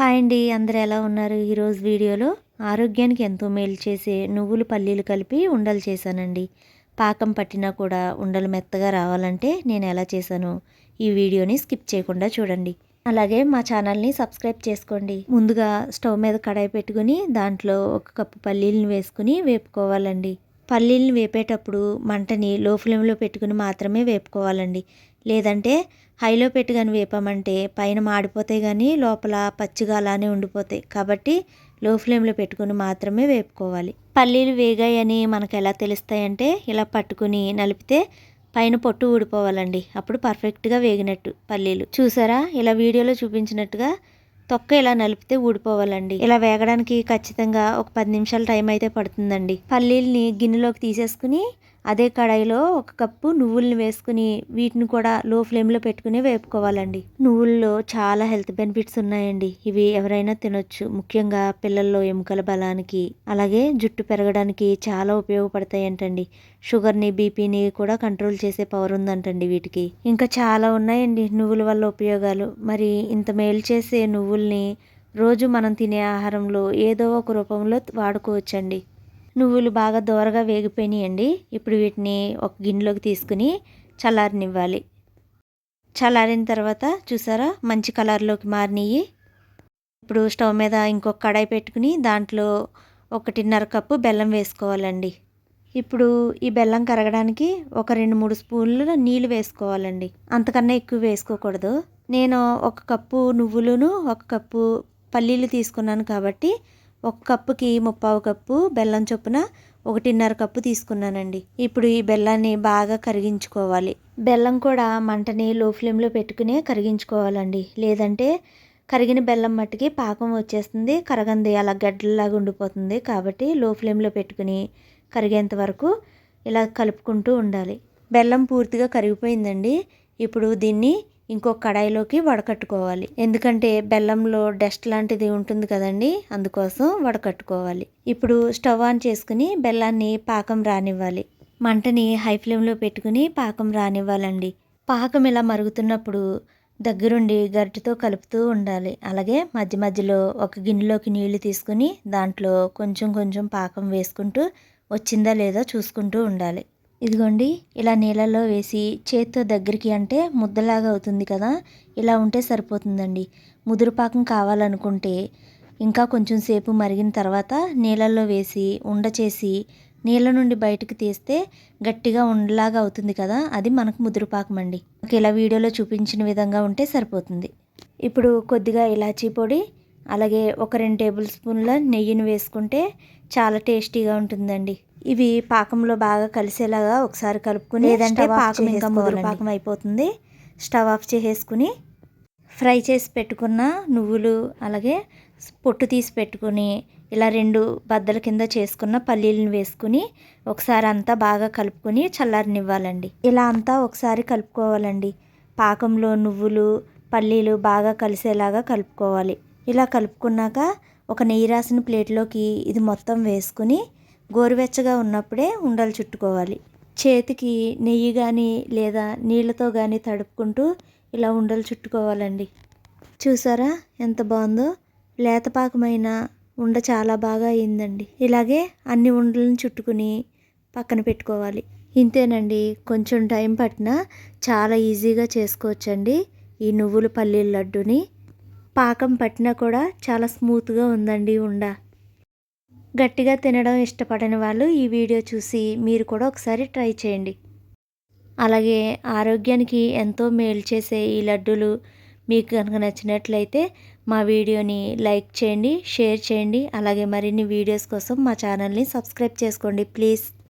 Hi అండి అందరు ఎలా ఉన్నారు? ఈరోజు వీడియోలో ఆరోగ్యానికి ఎంతో మేలు చేసే నువ్వులు పల్లీలు కలిపి ఉండలు చేశానండి. పాకం పట్టినా కూడా ఉండలు మెత్తగా రావాలంటే నేను ఎలా చేశాను ఈ వీడియోని స్కిప్ చేయకుండా చూడండి. అలాగే మా ఛానల్ని సబ్స్క్రైబ్ చేసుకోండి. ముందుగా స్టవ్ మీద కడాయి పెట్టుకుని దాంట్లో ఒక కప్పు పల్లీలను వేసుకుని వేపుకోవాలండి. పల్లీలను వేపేటప్పుడు మంటని లో ఫ్లేమ్లో పెట్టుకుని మాత్రమే వేపుకోవాలండి. లేదంటే హైలో పెట్టి కానీ వేపామంటే పైన మాడిపోతాయి కానీ లోపల పచ్చిగా అలానే ఉండిపోతాయి. కాబట్టి లో ఫ్లేమ్లో పెట్టుకుని మాత్రమే వేపుకోవాలి. పల్లీలు వేగాయని మనకు ఎలా తెలుస్తాయంటే ఇలా పట్టుకుని నలిపితే పైన పొట్టు ఊడిపోవాలండి. అప్పుడు పర్ఫెక్ట్గా వేగినట్టు పల్లీలు. చూసారా? ఇలా వీడియోలో చూపించినట్టుగా తొక్క ఇలా నలిపితే ఊడిపోవాలండి. ఇలా వేగడానికి ఖచ్చితంగా ఒక పది నిమిషాల టైం అయితే పడుతుందండి. పల్లీల్ని గిన్నెలోకి తీసేసుకుని అదే కడాయిలో ఒక కప్పు నువ్వుల్ని వేసుకుని వీటిని కూడా లో ఫ్లేమ్లో పెట్టుకుని వేపుకోవాలండి. నువ్వుల్లో చాలా హెల్త్ బెనిఫిట్స్ ఉన్నాయండి. ఇవి ఎవరైనా తినొచ్చు. ముఖ్యంగా పిల్లల్లో ఎముకల బలానికి అలాగే జుట్టు పెరగడానికి చాలా ఉపయోగపడతాయి అంటండి షుగర్ని బీపీని కూడా కంట్రోల్ చేసే పవర్ ఉందంటండి వీటికి. ఇంకా చాలా ఉన్నాయండి నువ్వుల వల్ల ఉపయోగాలు. మరి ఇంత మేలు చేసే నువ్వుల్ని రోజు మనం తినే ఆహారంలో ఏదో ఒక రూపంలో వాడుకోవచ్చండి. నువ్వులు బాగా దోరగా వేగిపోయినాయండి. ఇప్పుడు వీటిని ఒక గిన్నెలోకి తీసుకుని చల్లారనివ్వాలి. చల్లారిన తర్వాత చూసారా? మంచి కలర్లోకి మారినాయి. ఇప్పుడు స్టవ్ మీద ఇంకొక కడాయి పెట్టుకుని దాంట్లో ఒకటిన్నర కప్పు బెల్లం వేసుకోవాలండి. ఇప్పుడు ఈ బెల్లం కరగడానికి ఒక రెండు మూడు స్పూన్లు నీళ్ళు వేసుకోవాలండి. అంతకన్నా ఎక్కువ వేసుకోకూడదు. నేను ఒక కప్పు నువ్వులను ఒక కప్పు పల్లీలు తీసుకున్నాను కాబట్టి ఒక కప్పుకి ముప్పావు కప్పు బెల్లం చొప్పున ఒకటిన్నర కప్పు తీసుకున్నానండి. ఇప్పుడు ఈ బెల్లాన్ని బాగా కరిగించుకోవాలి. బెల్లం కూడా మంటని లో ఫ్లేమ్లో పెట్టుకునే కరిగించుకోవాలండి. లేదంటే కరిగిన బెల్లం మట్టికి పాకం వచ్చేస్తుంది కరగంది అలా గడ్డలాగా ఉండిపోతుంది కాబట్టి లో ఫ్లేమ్లో పెట్టుకుని కరిగేంత వరకు ఇలా కలుపుకుంటూ ఉండాలి. బెల్లం పూర్తిగా కరిగిపోయిందండి. ఇప్పుడు దీన్ని ఇంకో కడాయిలోకి వడకట్టుకోవాలి. ఎందుకంటే బెల్లంలో డస్ట్ లాంటిది ఉంటుంది కదండి అందుకోసం వడకట్టుకోవాలి. ఇప్పుడు స్టవ్ ఆన్ చేసుకుని బెల్లాన్ని పాకం రానివ్వాలి. మంటని హై ఫ్లేమ్లో పెట్టుకుని పాకం రానివ్వాలండి. పాకం ఇలా మరుగుతున్నప్పుడు దగ్గరుండి గరిటెతో కలుపుతూ ఉండాలి. అలాగే మధ్య మధ్యలో ఒక గిన్నెలోకి నీళ్ళు తీసుకుని దాంట్లో కొంచెం కొంచెం పాకం వేసుకుంటూ వచ్చిందా లేదా చూసుకుంటూ ఉండాలి. ఇదిగోండి ఇలా నీళ్ళల్లో వేసి చేత్తో దగ్గరికి అంటే ముద్దలాగా అవుతుంది కదా ఇలా ఉంటే సరిపోతుందండి. ముదురుపాకం కావాలనుకుంటే ఇంకా కొంచెం సేపు మరిగిన తర్వాత నీళ్ళల్లో వేసి ఉండ చేసి నీళ్ళ నుండి బయటకు తీస్తే గట్టిగా ఉండలాగా అవుతుంది కదా అది మనకు ముదురుపాకం అండి ఇలా వీడియోలో చూపించిన విధంగా ఉంటే సరిపోతుంది. ఇప్పుడు కొద్దిగా ఇలాచీ పొడి అలాగే ఒక రెండు టేబుల్ స్పూన్ల నెయ్యిని వేసుకుంటే చాలా టేస్టీగా ఉంటుందండి. ఇవి పాకంలో బాగా కలిసేలాగా ఒకసారి కలుపుకుని లేదంటే పాకం ఇంకా ముదురు పాకం అయిపోతుంది. స్టవ్ ఆఫ్ చేసేసుకుని ఫ్రై చేసి పెట్టుకున్న నువ్వులు అలాగే పొట్టు తీసి పెట్టుకుని ఇలా రెండు బద్దల కింద చేసుకున్న పల్లీలను వేసుకుని ఒకసారి అంతా బాగా కలుపుకొని చల్లారనివ్వాలండి. ఇలా అంతా ఒకసారి కలుపుకోవాలండి. పాకంలో నువ్వులు పల్లీలు బాగా కలిసేలాగా కలుపుకోవాలి. ఇలా కలుపుకున్నాక ఒక నెయ్యి రాసిన ప్లేట్లోకి ఇది మొత్తం వేసుకుని గోరువెచ్చగా ఉన్నప్పుడే ఉండలు చుట్టుకోవాలి. చేతికి నెయ్యి కానీ లేదా నీళ్ళతో కానీ తడుపుకుంటూ ఇలా ఉండలు చుట్టుకోవాలండి. చూసారా ఎంత బాగుందో? లేతపాకమైన ఉండ చాలా బాగా అయిందండి. ఇలాగే అన్ని ఉండలను చుట్టుకుని పక్కన పెట్టుకోవాలి. ఇంతేనండి కొంచెం టైం పట్టినా చాలా ఈజీగా చేసుకోవచ్చండి ఈ నువ్వుల పల్లీల లడ్డుని. పాకం పట్టినా కూడా చాలా స్మూత్గా ఉందండి ఉండ. గట్టిగా తినడం ఇష్టపడని వాళ్ళు ఈ వీడియో చూసి మీరు కూడా ఒకసారి ట్రై చేయండి. అలాగే ఆరోగ్యానికి ఎంతో మేలు చేసే ఈ లడ్డూలు మీకు కనుక నచ్చినట్లయితే మా వీడియోని లైక్ చేయండి షేర్ చేయండి అలాగే మరిన్ని వీడియోస్ కోసం మా ఛానల్ని సబ్స్క్రైబ్ చేసుకోండి ప్లీజ్.